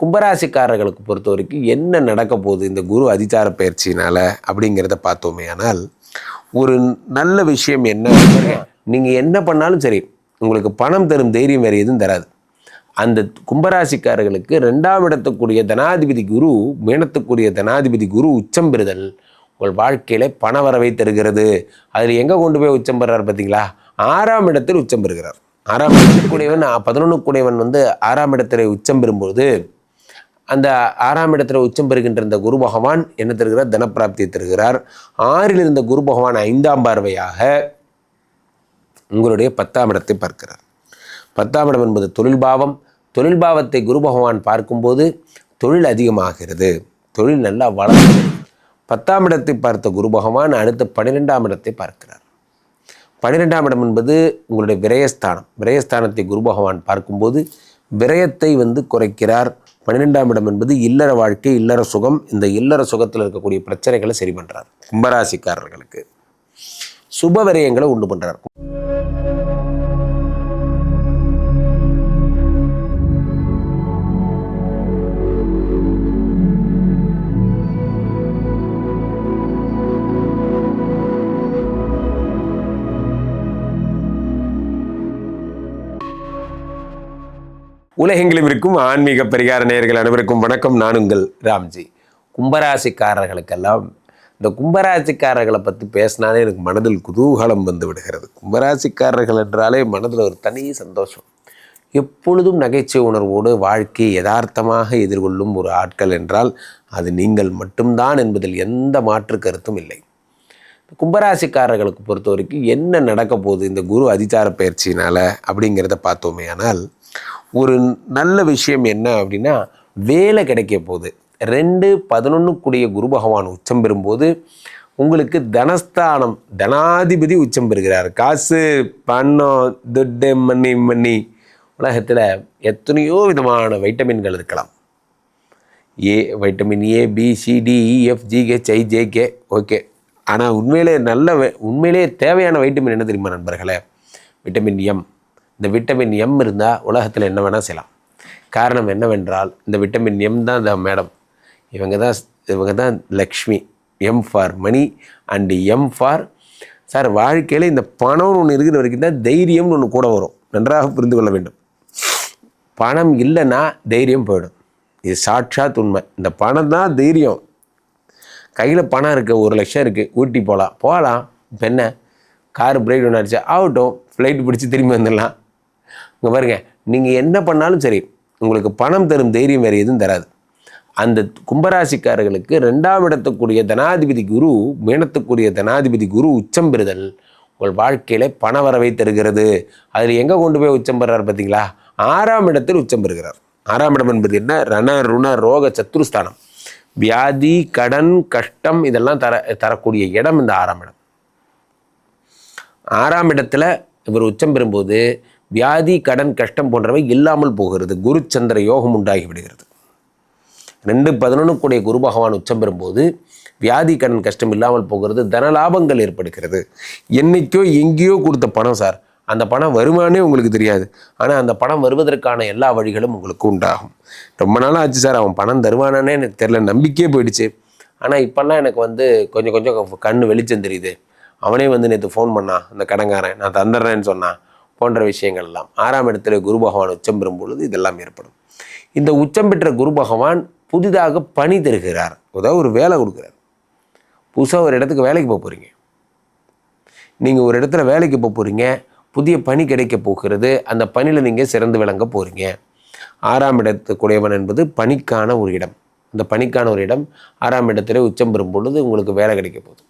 கும்பராசிக்காரர்களுக்கு பொறுத்த வரைக்கும் என்ன நடக்க போகுது இந்த குரு அதிச்சார பயிற்சியினால் அப்படிங்கிறத பார்த்தோமே ஆனால் ஒரு நல்ல விஷயம் என்ன? நீங்கள் என்ன பண்ணாலும் சரி உங்களுக்கு பணம் தரும் தைரியம் வேறு எதுவும் தராது. அந்த கும்பராசிக்காரர்களுக்கு ரெண்டாம் இடத்துக்குரிய தனாதிபதி குரு மேனத்துக்குரிய தனாதிபதி குரு உச்சம் பெறுதல் உங்கள் வாழ்க்கையில் பண வரவை தருகிறது. அதில் எங்கே கொண்டு போய் உச்சம் பெறார் பார்த்தீங்களா? ஆறாம் இடத்தில் உச்சம் பெறுகிறார். ஆறாம் இடத்துக்குடையவன் பதினொன்று வந்து ஆறாம் இடத்துல உச்சம் பெறும்போது அந்த ஆறாம் இடத்துல உச்சம் பெறுகின்ற இந்த குரு பகவான் என்ன தருகிறார்? தனப்பிராப்தியை தருகிறார். ஆறில் இருந்த குரு பகவான் ஐந்தாம் பார்வையாக உங்களுடைய பத்தாம் இடத்தை பார்க்கிறார். பத்தாம் இடம் என்பது தொழில் பாவம். தொழில் பாவத்தை குரு பகவான் பார்க்கும்போது தொழில் அதிகமாகிறது. தொழில் நல்லா வளர்ந்து பத்தாம் இடத்தை பார்த்த குரு பகவான் அடுத்த பன்னிரெண்டாம் இடத்தை பார்க்கிறார். பன்னிரெண்டாம் இடம் என்பது உங்களுடைய விரயஸ்தானம். விரயஸ்தானத்தை குரு பகவான் பார்க்கும்போது விரயத்தை வந்து குறைக்கிறார். பன்னிரெண்டாம் இடம் என்பது இல்லற வாழ்க்கை இல்லற சுகம். இந்த இல்லற சுகத்தில் இருக்கக்கூடிய பிரச்சனைகளை சரி பண்ணுறார் கும்பராசிக்காரர்களுக்கு சுப விரயங்களை உண்டு பண்ணுறார் உலகெங்கிலும் இருக்கும் ஆன்மீக பரிகார நேயர்கள் அனைவருக்கும் வணக்கம். நான் உங்கள் ராம்ஜி. கும்பராசிக்காரர்களுக்கெல்லாம் இந்த கும்பராசிக்காரர்களை பற்றி பேசினாலே எனக்கு மனதில் குதூகலம் வந்து விடுகிறது. கும்பராசிக்காரர்கள் என்றாலே மனதில் ஒரு தனி சந்தோஷம். எப்பொழுதும் நகைச்சுவை உணர்வோடு வாழ்க்கையை யதார்த்தமாக எதிர்கொள்ளும் ஒரு ஆட்கள் என்றால் அது நீங்கள் மட்டும்தான் என்பதில் எந்த மாற்று கருத்தும் இல்லை. கும்பராசிக்காரர்களுக்கு பொறுத்த வரைக்கும் என்ன நடக்க போகுது இந்த குரு அதிச்சார பயிற்சியினால் அப்படிங்கிறத பார்த்தோமே ஆனால் ஒரு நல்ல விஷயம் என்ன அப்படின்னா வேலை கிடைக்க போகுது. ரெண்டு பதினொன்றுக்குடைய குரு பகவான் உச்சம் பெறும்போது உங்களுக்கு தனஸ்தானம் தனாதிபதி உச்சம் பெறுகிறார். காசு பணம் துட்டு மண்ணி மண்ணி. உலகத்தில் எத்தனையோ விதமான வைட்டமின்கள் இருக்கலாம். A vitamin A B C D GH okay. ஆனால் உண்மையிலே நல்ல உண்மையிலே தேவையான வைட்டமின் என்ன தெரியுமா நண்பர்களே? Vitamin M. இந்த விட்டமின் எம் இருந்தால் உலகத்தில் என்ன வேணால் செய்யலாம். காரணம் என்னவென்றால் இந்த விட்டமின் எம் தான் இந்த மேடம். இவங்க தான் இவங்க தான் Lakshmi. M for money and M for sir வாழ்க்கையில் இந்த பணம்னு ஒன்று இருக்கிற வரைக்கும் தான் தைரியம்னு ஒன்று கூட வரும். நன்றாக புரிந்து கொள்ள வேண்டும். பணம் இல்லைன்னா தைரியம் போயிடும். இது சாட்சாத் உண்மை. இந்த பணம் தான் தைரியம். கையில் பணம் இருக்குது ஒரு லட்சம் இருக்குது ஊட்டி போகலாம் போகலாம் இப்போ என்ன? கார் பிரேக் ஒன்று அடிச்சா ஆகட்டும். ஃப்ளைட் பிடிச்சி திரும்பி வந்துடலாம். இங்கே பாருங்க நீங்கள் என்ன பண்ணாலும் சரி உங்களுக்கு பணம் தரும் தைரியம் வேறு எதுவும் தராது. அந்த கும்பராசிக்காரர்களுக்கு ரெண்டாம் இடத்துக்குரிய தனாதிபதி குரு மேனத்துக்குரிய தனாதிபதி குரு உச்சம் பெறுதல். உங்கள் வாழ்க்கையில் பண வரவை தருகிறது. அதில் எங்கே கொண்டு போய் உச்சம் பெறார் பார்த்தீங்களா? ஆறாம் இடத்தில் உச்சம் பெறுகிறார். ஆறாம் இடம் என்பது என்ன? ரண ருண ரோக சத்துருஸ்தானம் வியாதி கடன் கஷ்டம் இதெல்லாம் தர தரக்கூடிய இடம் இந்த ஆறாம் இடம். ஆறாம் இடத்துல இவர் உச்சம் பெறும்போது வியாதி கடன் கஷ்டம் போன்றவை இல்லாமல் போகிறது. குரு சந்திர யோகம் உண்டாகி விடுகிறது. ரெண்டு பதினொன்று குரு பகவான் உச்சம் பெறும்போது வியாதி கடன் கஷ்டம் இல்லாமல் போகிறது தன லாபங்கள் ஏற்படுகிறது. என்னைக்கோ எங்கேயோ கொடுத்த பணம் சார். அந்த பணம் வருமானே உங்களுக்கு தெரியாது. ஆனால் அந்த பணம் வருவதற்கான எல்லா வழிகளும் உங்களுக்கு உண்டாகும். ரொம்ப நாளாக ஆச்சு சார். அவன் பணம் தருவானானே எனக்கு தெரில நம்பிக்கையே போயிடுச்சு. ஆனால் இப்போல்லாம் எனக்கு வந்து கொஞ்சம் கொஞ்சம் கண் வெளிச்சம் தெரியுது. அவனே வந்து நேற்று ஃபோன் பண்ணான் அந்த கடங்காரன் நான் தந்துடுறேன்னு சொன்னான். போன்ற விஷயங்கள்லாம். ஆறாம் இடத்துல குரு பகவான் உச்சம் பெறும் பொழுது இதெல்லாம் ஏற்படும். இந்த உச்சம் பெற்ற குரு பகவான் புதிதாக பணி தருகிறார். அதாவது ஒரு வேலை கொடுக்குறார். புதுசாக ஒரு இடத்துக்கு வேலைக்கு போக போகிறீங்க நீங்கள் ஒரு இடத்துல வேலைக்கு போக போகிறீங்க புதிய பணி கிடைக்க போகிறது. அந்த பணியில் நீங்கள் சிறந்து விளங்க போகிறீங்க ஆறாம் இடத்துக்குடையவன் என்பது பணிக்கான ஒரு இடம். அந்த பணிக்கான ஒரு இடம் ஆறாம் இடத்துல உச்சம் பெறும் பொழுது உங்களுக்கு வேலை கிடைக்க போகுது.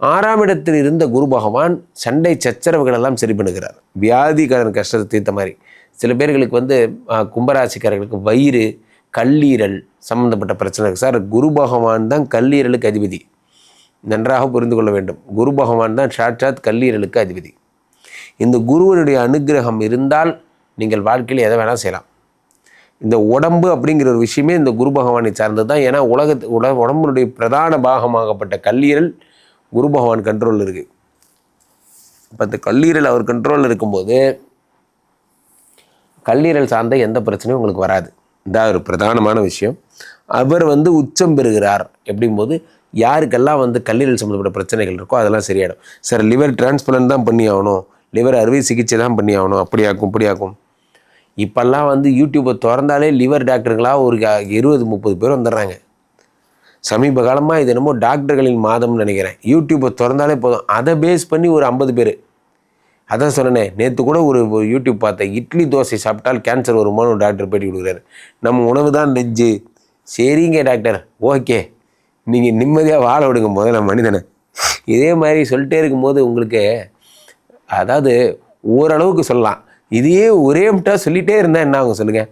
ஆறாம் இடத்தில் இருந்த குரு பகவான் சண்டை சச்சரவுகள் எல்லாம் சரி பண்ணுகிறார். வியாதி கடன் கஷ்டத்தை தீர்த்த மாதிரி. சில பேர்களுக்கு வந்து கும்பராசிக்காரர்களுக்கு வயிறு கல்லீரல் சம்பந்தப்பட்ட பிரச்சனை சார் குரு பகவான் தான் கல்லீரலுக்கு அதிபதி. நன்றாக புரிந்து கொள்ள வேண்டும். குரு பகவான் தான் சாட்சாத் கல்லீரலுக்கு அதிபதி. இந்த குருவனுடைய அனுக்கிரகம் இருந்தால் நீங்கள் வாழ்க்கையில் எதை வேணால் செய்யலாம். இந்த உடம்பு அப்படிங்கிற ஒரு விஷயமே இந்த குரு பகவானை சார்ந்தது தான் ஏன்னா உலகத்து உட உடம்புடைய பிரதான பாகமாகப்பட்ட கல்லீரல் குரு பகவான் கண்ட்ரோலில் இருக்குது இப்போ இந்த கல்லீரல் அவர் கண்ட்ரோலில் இருக்கும்போது கல்லீரல் சார்ந்த எந்த பிரச்சனையும் உங்களுக்கு வராது. இதான் ஒரு பிரதானமான விஷயம். அவர் வந்து உச்சம் பெறுகிறார் எப்படிங்கும்போது யாருக்கெல்லாம் வந்து கல்லீரல் சம்மந்தப்பட்ட பிரச்சனைகள் இருக்கோ அதெல்லாம் சரியாயிடும். சார் லிவர் டிரான்ஸ்பிளண்ட் தான் பண்ணி ஆகணும். லிவர் அறுவை சிகிச்சை தான் பண்ணி ஆகணும். அப்படியாக்கும் இப்படியாக்கும். இப்போல்லாம் வந்து யூடியூப்பை திறந்தாலே லிவர் டாக்டருங்களாக ஒரு இருபது முப்பது பேர் வந்துடுறாங்க. சமீப காலமாக இது என்னமோ டாக்டர்களின் மாதம்னு நினைக்கிறேன். யூடியூப்பை திறந்தாலே போதும். அதை பேஸ் பண்ணி ஒரு ஐம்பது பேர். அதான் சொன்னேனே நேற்று கூட ஒரு ஒரு யூடியூப் பார்த்தேன். இட்லி தோசை சாப்பிட்டால் கேன்சர் வருமானு ஒரு டாக்டர் பேட்டி கொடுக்குறாரு. நம்ம உணவு தான் நெஞ்சு சரிங்க டாக்டர். ஓகே. நீங்கள் நிம்மதியாக வாழ விடுங்க முதல்ல மனிதனை. இதே மாதிரி சொல்லிட்டே இருக்கும்போது உங்களுக்கு அதாவது ஓரளவுக்கு சொல்லலாம். இதையே ஒரே முட்டா சொல்லிகிட்டே இருந்தால் என்ன ஆகும் சொல்லுங்கள்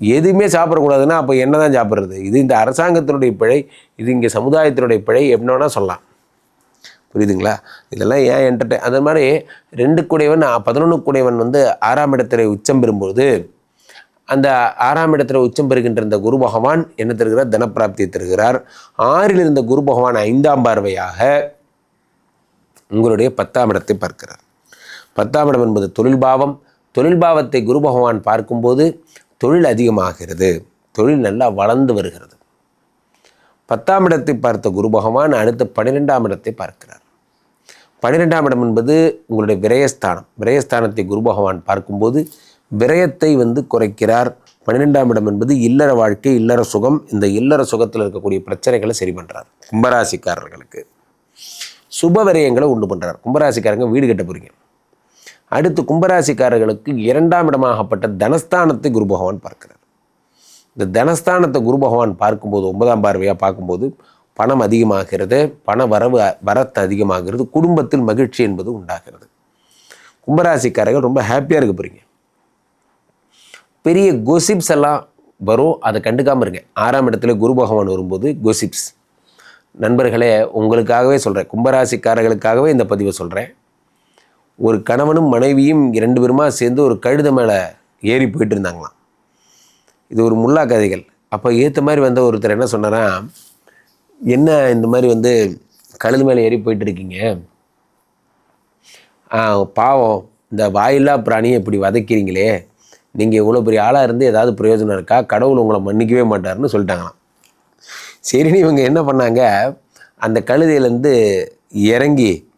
எதுவுமே சாப்பிடக்கூடாதுன்னா அப்போ என்ன தான் சாப்பிட்றது? இது இந்த அரசாங்கத்தினுடைய பிழை இது இங்கே சமுதாயத்தினுடைய பிழை என்ன சொல்லலாம். புரியுதுங்களா? இதெல்லாம் ஏன் என்டர்டை அந்த மாதிரி ரெண்டு கூடையவன் பதினொன்று கூடையவன் வந்து ஆறாம் இடத்துல உச்சம் பெறும்போது அந்த ஆறாம் இடத்துல உச்சம் பெறுகின்ற இந்த குரு பகவான் என்ன தருகிறார்? தனப்பிராப்தியை தருகிறார். ஆறில் இருந்த குரு பகவான் ஐந்தாம் பார்வையாக உங்களுடைய பத்தாம் இடத்தை பார்க்கிறார். பத்தாம் இடம் என்பது தொழில் பாவம். தொழில் பாவத்தை குரு பகவான் பார்க்கும்போது தொழில் அதிகமாகிறது. தொழில் நல்லா வளர்ந்து வருகிறது. பத்தாம் இடத்தை பார்த்த குரு பகவான் அடுத்து பன்னிரெண்டாம் இடத்தை பார்க்கிறார். பன்னிரெண்டாம் இடம் என்பது உங்களுடைய விரயஸ்தானம். விரயஸ்தானத்தை குரு பகவான் பார்க்கும்போது விரயத்தை வந்து குறைக்கிறார். பன்னிரெண்டாம் இடம் என்பது இல்லற வாழ்க்கை இல்லற சுகம். இந்த இல்லற சுகத்தில் இருக்கக்கூடிய பிரச்சனைகளை சரி பண்ணுறார் கும்பராசிக்காரர்களுக்கு சுப விரயங்களை உண்டு பண்ணுறார் கும்பராசிக்காரங்க வீடு கட்ட போகிறீங்க அடுத்து கும்பராசிக்காரர்களுக்கு இரண்டாம் இடமாகப்பட்ட தனஸ்தானத்தை குரு பகவான் பார்க்கிறார். இந்த தனஸ்தானத்தை குரு பகவான் பார்க்கும்போது ஒன்பதாம் பார்வையாக பார்க்கும்போது பணம் அதிகமாகிறது பண வரவு வரத்து அதிகமாகிறது குடும்பத்தில் மகிழ்ச்சி என்பது உண்டாகிறது. கும்பராசிக்காரர்கள் ரொம்ப ஹாப்பியாக இருக்க போகிறீங்க பெரிய கோசிப்ஸ் எல்லாம் வரும் அதை கண்டுக்காமல் இருங்க. ஆறாம் இடத்துல குரு பகவான் வரும்போது கொசிப்ஸ் நண்பர்களே உங்களுக்காகவே சொல்கிறேன் கும்பராசிக்காரர்களுக்காகவே இந்த பதிவை சொல்கிறேன் ஒரு கணவனும் மனைவியும் இரண்டு பேருமா சேர்ந்து ஒரு கழுத மேலே ஏறி போயிட்டு இருந்தாங்களாம். இது ஒரு முல்லா கதைகள். அப்போ ஏற்ற மாதிரி வந்த ஒருத்தர் என்ன சொன்னாரா என்ன இந்த மாதிரி வந்து கழுது மேலே ஏறி போயிட்டு இருக்கீங்க? ஆ, பாவம் இந்த வாயில்லா பிராணியை இப்படி வதைக்கிறீங்களே. நீங்கள் இவ்வளோ பெரிய ஆளாக இருந்து ஏதாவது பிரயோஜனம் இருக்கா? கடவுள் உங்களை மன்னிக்கவே மாட்டாருன்னு சொல்லிட்டாங்களாம். சரின்னு இவங்க என்ன பண்ணாங்க அந்த கழுதையிலேருந்து இறங்கி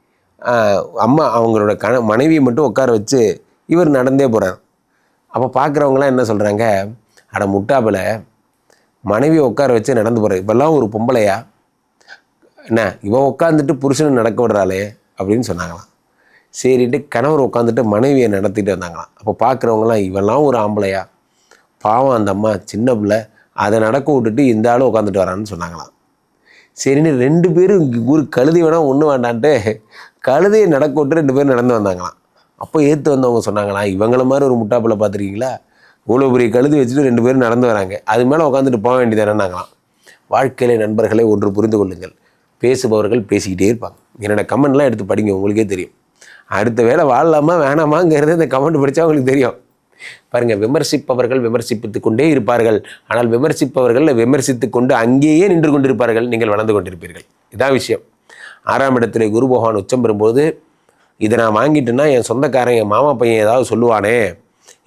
அம்மா அவங்களோட கண மனைவியை மட்டும் உட்கார வச்சு இவர் நடந்தே போகிறார் அப்போ பார்க்குறவங்களாம் என்ன சொல்கிறாங்க அட முட்டாப்பில் மனைவியை உட்கார வச்சு நடந்து போகிறார் இப்போல்லாம் ஒரு பொம்பளையா? என்ன இவன் உட்காந்துட்டு புருஷனை நடக்க விடுறாளே அப்படின்னு சொன்னாங்களாம். சரின்ட்டு கணவர் உட்காந்துட்டு மனைவியை நடத்திட்டு வந்தாங்களாம். அப்போ பார்க்குறவங்களாம் இவெல்லாம் ஒரு ஆம்பளையா? பாவம் அந்த அம்மா சின்ன பிள்ளை அதை நடக்க விட்டுட்டு இந்த ஆளும் உட்காந்துட்டு வரான்னு சொன்னாங்களாம். சரின்னு ரெண்டு பேரும் ஒரு கழுதி வேணால் ஒன்று வேண்டான்ட்டு கழுதையை நடக்கோட்டு ரெண்டு பேரும் நடந்து வந்தாங்களாம். அப்போ ஏற்று வந்தவங்க சொன்னாங்களாம் இவங்கள மாதிரி ஒரு முட்டாப்பில் பார்த்துருக்கீங்களா இவ்வளோ பெரிய கழுதி வச்சுட்டு ரெண்டு பேரும் நடந்து வராங்க. அது மேலே உட்காந்துட்டு போக வேண்டியதானாங்களாம் வாழ்க்கையில நண்பர்களை ஒன்று புரிந்து கொள்ளுங்கள். பேசுபவர்கள் பேசிக்கிட்டே இருப்பாங்க. என்னோட கமெண்ட்லாம் எடுத்து படிங்க உங்களுக்கே தெரியும். அடுத்த வேளை வாழலாமா வேணாமாங்கிறது இந்த கமெண்ட் படித்தா உங்களுக்கு தெரியும். பாருங்கள் விமர்சிப்பவர்கள் விமர்சிப்பித்து கொண்டே இருப்பார்கள். ஆனால் விமர்சிப்பவர்கள் விமர்சித்து கொண்டு அங்கேயே நின்று கொண்டிருப்பார்கள். நீங்கள் வளர்ந்து கொண்டிருப்பீர்கள். இதான் விஷயம். ஆறாம் இடத்துல குரு பகவான் உச்சம் பெறும்போது இதை நான் வாங்கிட்டேன்னா என் சொந்தக்காரன் என் மாமா பையன் ஏதாவது சொல்லுவானே.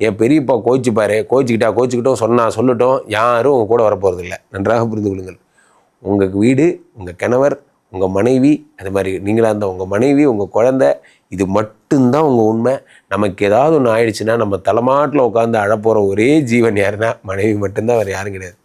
என் பெரியப்பா கோச்சிப்பாரு கோச்சிக்கிட்டா கோச்சிக்கிட்டோம் சொன்னால் சொல்லட்டும். யாரும் உங்க கூட வரப்போகிறது இல்லை நன்றாக புரிந்து கொள்ளுங்கள். உங்கள் வீடு உங்கள் கணவர் உங்கள் மனைவி அது மாதிரி நீங்களாக இருந்த உங்கள் மனைவி உங்கள் குழந்த இது மட்டும்தான் உங்கள் உண்மை. நமக்கு ஏதாவது ஒன்று ஆயிடுச்சுன்னா நம்ம தலைமாட்டில் உட்காந்து அழப்போகிற ஒரே ஜீவன் யாருன்னா மனைவி மட்டும்தான் வேறு யாரும் கிடையாது.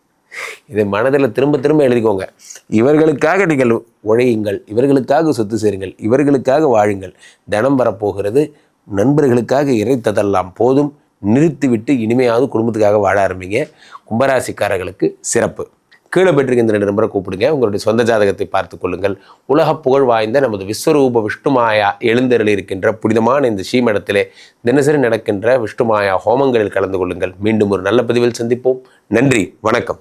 இதை மனதில் திரும்ப திரும்ப எழுதிக்கோங்க. இவர்களுக்காக நீங்கள் உழையுங்கள் இவர்களுக்காக சொத்து சேருங்கள் இவர்களுக்காக வாழுங்கள். தனம் வரப்போகிறது நண்பர்களுக்காக இறைத்ததெல்லாம் போதும். நிறுத்திவிட்டு இனிமையாவது குடும்பத்துக்காக வாழ ஆரம்பிங்க. கும்பராசிக்காரர்களுக்கு சிறப்பு. கீழே பெற்றிருக்கின்ற நம்பரை கூப்பிடுங்க. உங்களுடைய சொந்த ஜாதகத்தை பார்த்து கொள்ளுங்கள். உலக புகழ் வாய்ந்த நமது விஸ்வரூப விஷ்ணுமாயா எழுந்தருளி இருக்கின்ற புனிதமான இந்த ஸ்ரீமடத்திலே தினசரி நடக்கின்ற விஷ்ணுமாயா ஹோமங்களில் கலந்து கொள்ளுங்கள். மீண்டும் ஒரு நல்ல பதிவில் சந்திப்போம். நன்றி வணக்கம்.